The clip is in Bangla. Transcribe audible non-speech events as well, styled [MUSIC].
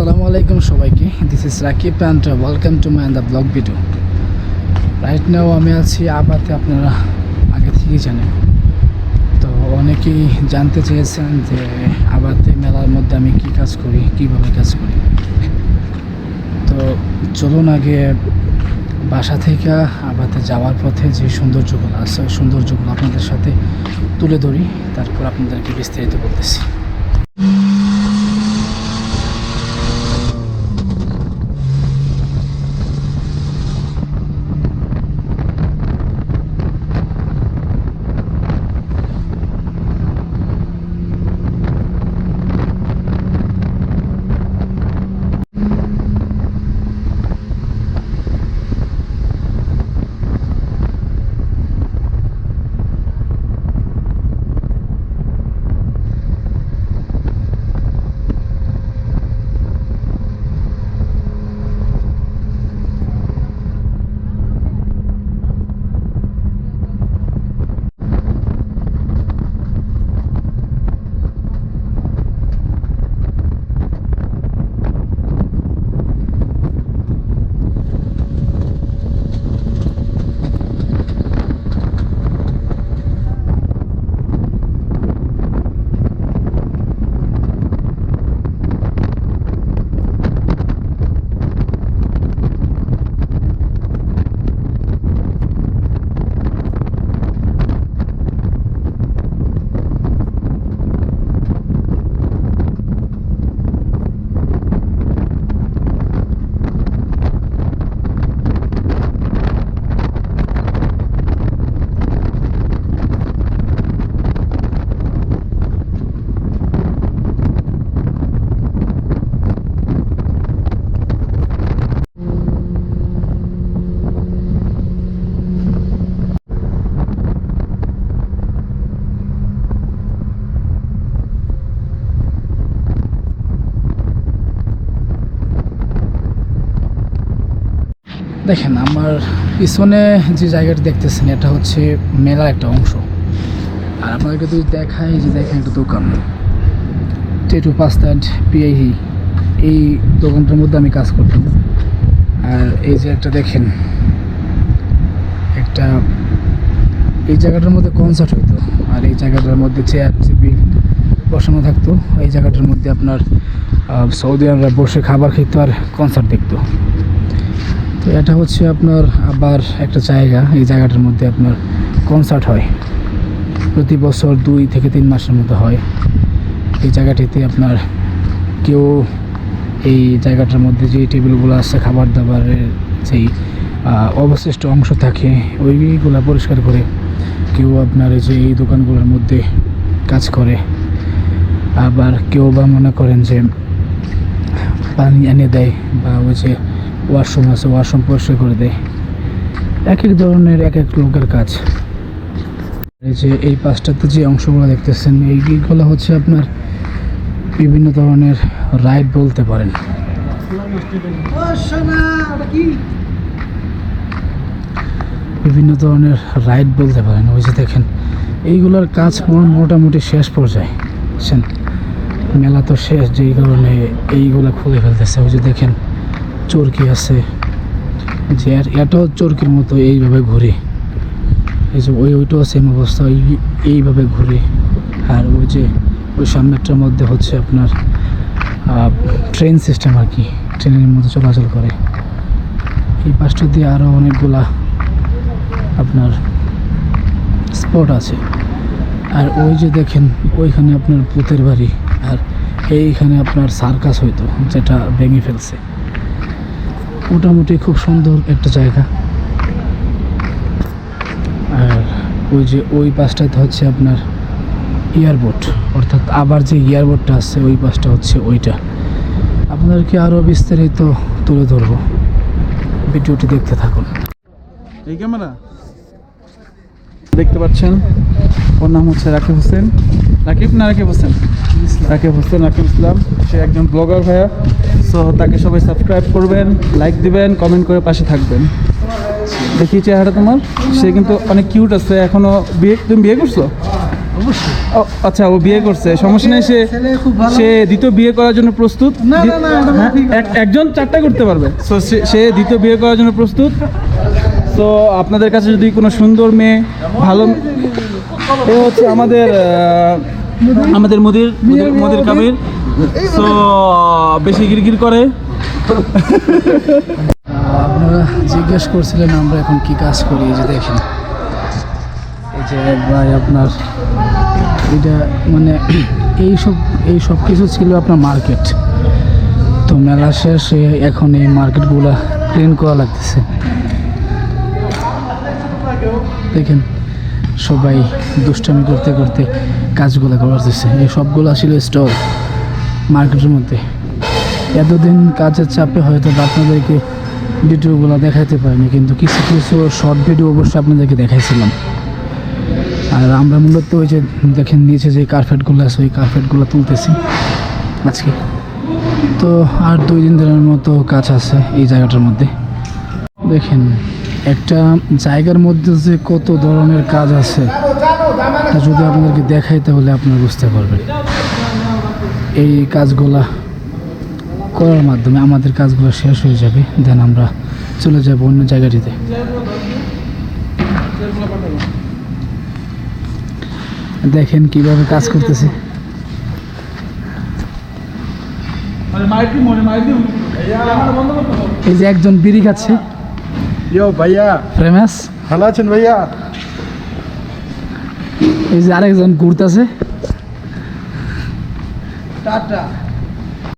আসসালামু আলাইকুম সবাইকে। This is Rakib and welcome to my the blog video right now আমি আছি আবাতে আপনারা আগে থেকেই জানেন। তো অনেকেই জানতে চেয়েছেন যে আবাতে মেলার মধ্যে আমি কি কাজ করি, কীভাবে কাজ করি। তো চলুন আগে বাসা থেকে আবাতে যাওয়ার পথে যে সৌন্দর্যগুলো আছে, সৌন্দর্যগুলো আপনাদের সাথে তুলে ধরি। তারপর আপনাদেরকে বিস্তারিত বলতেছি। দেখেন, আমার পিছনে যে জায়গাটা দেখতেছেন, এটা হচ্ছে মেলার একটা অংশ। আর আপনাদেরকে যদি দেখাই যে দেখেন একটা দোকান। টেটু পাস্তাড পিআইহি এই দোকানটার মধ্যে আমি কাজ করতাম। আর এই যে একটা দেখেন, একটা এই জায়গাটার মধ্যে কনসার্ট হইতো। আর এই জায়গাটার মধ্যে চেয়ার চেপি বসানো থাকতো। এই জায়গাটার মধ্যে আপনার সৌদি আরবরা বসে খাবার খেতো আর কনসার্ট দেখতো। তো এটা হচ্ছে আপনার আবার একটা জায়গা, এই জায়গাটার মধ্যে আপনার কনসার্ট হয়। প্রতি বছর দুই থেকে তিন মাসের মতো হয়। এই জায়গাটিতে আপনার কেউ এই জায়গাটার মধ্যে যে টেবিলগুলো আছে খাবার দাবারের যেই অবশিষ্ট অংশ থাকে, ওইগুলো পরিষ্কার করে কেউ আপনার যে এই দোকানগুলোর মধ্যে কাজ করে। আবার কেউ বা মনে করেন যে পানি এনে দেয় বা ওই যে ওয়াশরুম আছে, ওয়াশরুম পরিষ্কার করে দেয় এক এক ধরনের এক এক লোকের কাজ। এই যে এই পাঁচটাতে যে অংশগুলো দেখতেছেন, এইগুলো হচ্ছে আপনার বিভিন্ন ধরনের রাইড বলতে পারেন। বিভিন্ন ধরনের রাইড বলতে পারেন, ওই যে দেখেন। এইগুলোর কাজ মোটামুটি শেষ পর্যায়ে। বুঝছেন? মেলা তো শেষ, যেই কারণে এইগুলো খুলে ফেলতেছে। ওই যে দেখেন চরকি আছে। যে এটাও চরকির মতো এইভাবে ঘুরে। এই যে ওই, ওইটাও সেম অবস্থা ওই এইভাবে ঘুরে। আর ওই যে, ওই সামনেরটার মধ্যে হচ্ছে আপনার ট্রেন সিস্টেম আর কি ট্রেনের মধ্যে চলাচল করে। এই পাশটা দিয়ে আরও অনেকগুলা আপনার স্পট আছে। আর ওই যে দেখেন, ওইখানে আপনার পুতের বাড়ি, আর এইখানে আপনার সার্কাস হইতো, যেটা ভেঙে ফেলছে। মোটামুটি খুব সুন্দর একটা জায়গা। আর ওই যে ওই পাশটাতে হচ্ছে আপনার এয়ারবোর্ড অর্থাৎ আবার যে এয়ারবোর্ডটা আছে, ওই পাশটা হচ্ছে ওইটা। আপনাদেরকে আরও বিস্তারিত তুলে ধরবো। ভিডিওটি দেখতে থাকুন। এই ক্যামেরা? দেখতে পাচ্ছেন? ওর নাম হচ্ছে রাকিব হোসেন। রাকিব না রাকিব হোসেন? রাকিব হোসেন, রাকিব ইসলাম। সে একজন ব্লগার ভাইয়া। সো তাকে সবাই সাবস্ক্রাইব করবেন লাইক দিবেন কমেন্ট করে পাশে থাকবেন। দেখি চেহারা তোমার? সে কিন্তু অনেক কিউট আছে এখনও বিয়ে তুমি বিয়ে করছ? ও আচ্ছা ও বিয়ে করছে সমস্যা নেই সে। সে দ্বিতীয় বিয়ে করার জন্য প্রস্তুত। হ্যাঁ, একজন চারটা করতে পারবে। সো সে দ্বিতীয় বিয়ে করার জন্য প্রস্তুত। তো আপনাদের কাছে যদি কোনো সুন্দর মেয়ে ভালো [LAUGHS] এ হচ্ছে আমাদের আমাদের মুদির মুদির- মুদির কাবির। তো বেশি গিরগির করে? আপনারা জিজ্ঞেস করছিলেন আমরা এখন কি কাজ করি, এই যে দেখেন। এই যে ভাই আপনার, এটা মানে এই সব এই সব কিছু ছিল আপনার মার্কেট। তো মেলা শেষে এখন এই মার্কেটগুলা ক্লিন করা লাগতেছে। দেখেন, সবাই দুষ্টামি করতে করতে কাজগুলো করতেছে এই সবগুলো ছিল স্টল মার্কেটের মধ্যে। এতদিন কাজের চাপে হয়তো আপনাদেরকে ভিডিওগুলো দেখাতে পারিনি, কিন্তু কিছু কিছু শর্ট ভিডিও অবশ্যই আপনাদেরকে দেখাইছিলাম। আর আমরা মূলত ওই যে দেখেন নিচে যে কার্পেটগুলো আছে, ওই কার্পেটগুলো তুলতেছি আজকে। তো আর দুই দিন দিনের মতো কাজ আছে এই জায়গাটার মধ্যে। দেখেন, একটা জায়গার মধ্যে যে কত ধরনের কাজ আছে, তা যদি আপনাদেরকে দেখাই তাহলে আপনারা বুঝতে পারবেন। এই কাজগুলা করার মাধ্যমে আমাদের কাজগুলো শেষ হয়ে যাবে দেন আমরা চলে যাব অন্য জায়গাটিতে। দেখেন কীভাবে কাজ করতেছে। এই যে একজন বিড়ি খাচ্ছে। ইয়ো ভাইয়া। ফেমাস ভালো আছেন ভাইয়া? এই যে আরেকজন ঘুরতেছে। টাটা।